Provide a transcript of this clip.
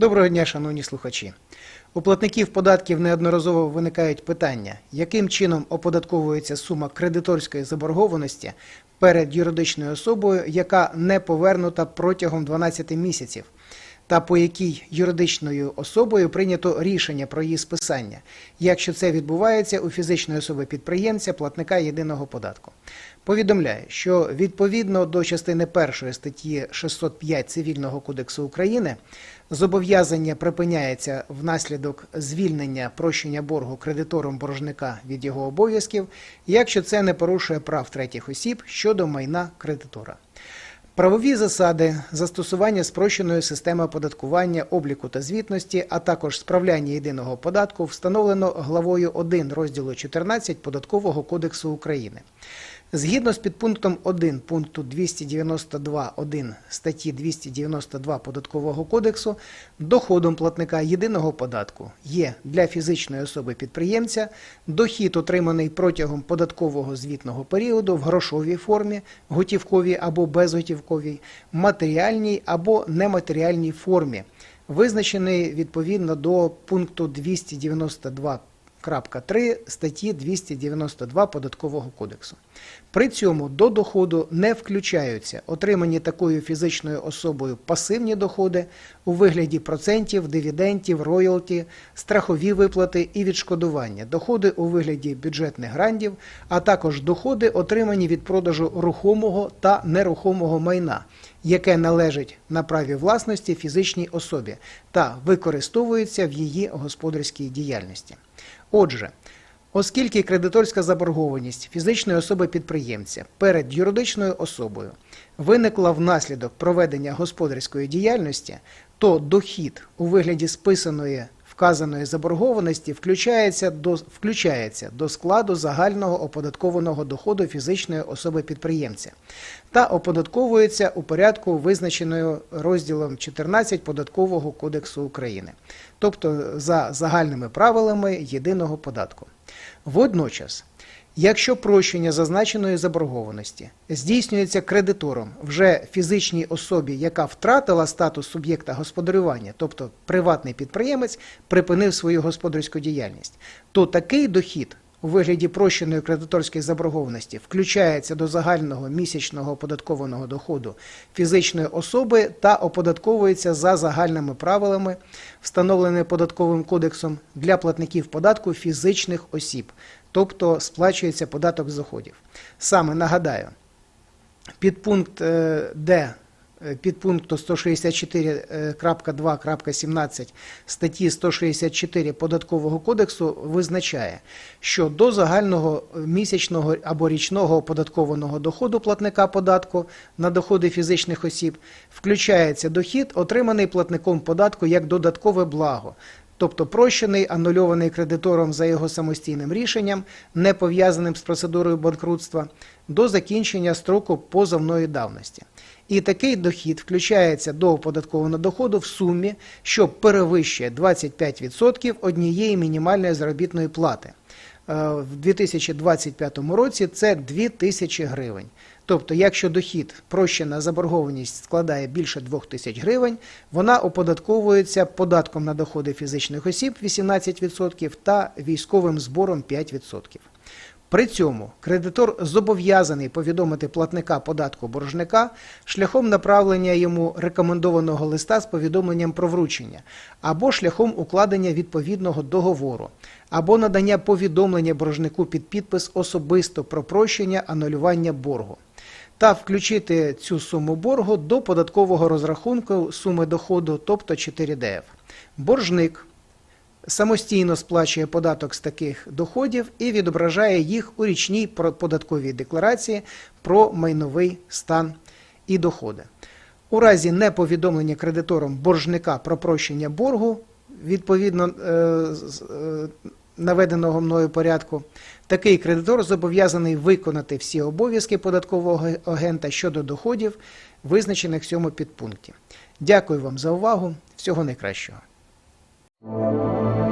Доброго дня, шановні слухачі. У платників податків неодноразово виникають питання, яким чином оподатковується сума кредиторської заборгованості перед юридичною особою, яка не повернута протягом 12 місяців, та по якій юридичною особою прийнято рішення про її списання, якщо це відбувається у фізичної особи підприємця платника єдиного податку. Повідомляє, що відповідно до частини 1 статті 605 Цивільного кодексу України зобов'язання припиняється внаслідок звільнення прощення боргу кредитором боржника від його обов'язків, якщо це не порушує прав третіх осіб щодо майна кредитора. Правові засади застосування спрощеної системи оподаткування, обліку та звітності, а також справляння єдиного податку встановлено главою 1 розділу 14 Податкового кодексу України. Згідно з підпунктом 1 пункту 292.1 статті 292 Податкового кодексу, доходом платника єдиного податку є для фізичної особи підприємця дохід, отриманий протягом податкового звітного періоду в грошовій формі, готівковій або безготівковій, матеріальній або нематеріальній формі, визначений відповідно до пункту 292 Крапка 3 статті 292 Податкового кодексу. При цьому до доходу не включаються отримані такою фізичною особою пасивні доходи у вигляді процентів, дивідентів, роялті, страхові виплати і відшкодування, доходи у вигляді бюджетних грантів, а також доходи, отримані від продажу рухомого та нерухомого майна, яке належить на праві власності фізичній особі та використовується в її господарській діяльності. Отже, оскільки кредиторська заборгованість фізичної особи-підприємця перед юридичною особою виникла внаслідок проведення господарської діяльності, то дохід у вигляді списаної вказаної заборгованості включається до, включається до складу загального оподаткованого доходу фізичної особи-підприємця та оподатковується у порядку, визначеною розділом 14 Податкового кодексу України, тобто за загальними правилами єдиного податку. Водночас, якщо прощення зазначеної заборгованості здійснюється кредитором вже фізичній особі, яка втратила статус суб'єкта господарювання, тобто приватний підприємець припинив свою господарську діяльність, то такий дохід у вигляді прощеної кредиторської заборгованості включається до загального місячного оподаткованого доходу фізичної особи та оподатковується за загальними правилами, встановленими податковим кодексом для платників податку фізичних осіб, тобто сплачується податок з доходів. Саме нагадаю, підпункт Д е, підпункту 164.2.17 статті 164 Податкового кодексу визначає, що до загального місячного або річного оподаткованого доходу платника податку на доходи фізичних осіб включається дохід, отриманий платником податку як додаткове благо. Тобто прощений, анульований кредитором за його самостійним рішенням, не пов'язаним з процедурою банкрутства, до закінчення строку позовної давності. І такий дохід включається до оподаткованого доходу в сумі, що перевищує 25% однієї мінімальної заробітної плати. Е, В 2025 році це 2 тисячі гривень. Тобто, якщо дохід прощена заборгованість складає більше 2 тисяч гривень, вона оподатковується податком на доходи фізичних осіб 18% та військовим збором 5%. При цьому кредитор зобов'язаний повідомити платника податку боржника шляхом направлення йому рекомендованого листа з повідомленням про вручення, або шляхом укладення відповідного договору, або надання повідомлення боржнику під підпис особисто про прощення анулювання боргу. Та включити цю суму боргу до податкового розрахунку суми доходу, тобто 4ДФ. Боржник самостійно сплачує податок з таких доходів і відображає їх у річній податковій декларації про майновий стан і доходи. У разі неповідомлення кредитором боржника про прощення боргу, відповідно е, е, наведеного мною порядку, такий кредитор зобов'язаний виконати всі обов'язки податкового агента щодо доходів, визначених в цьому підпункті. Дякую вам за увагу. Всього найкращого. Música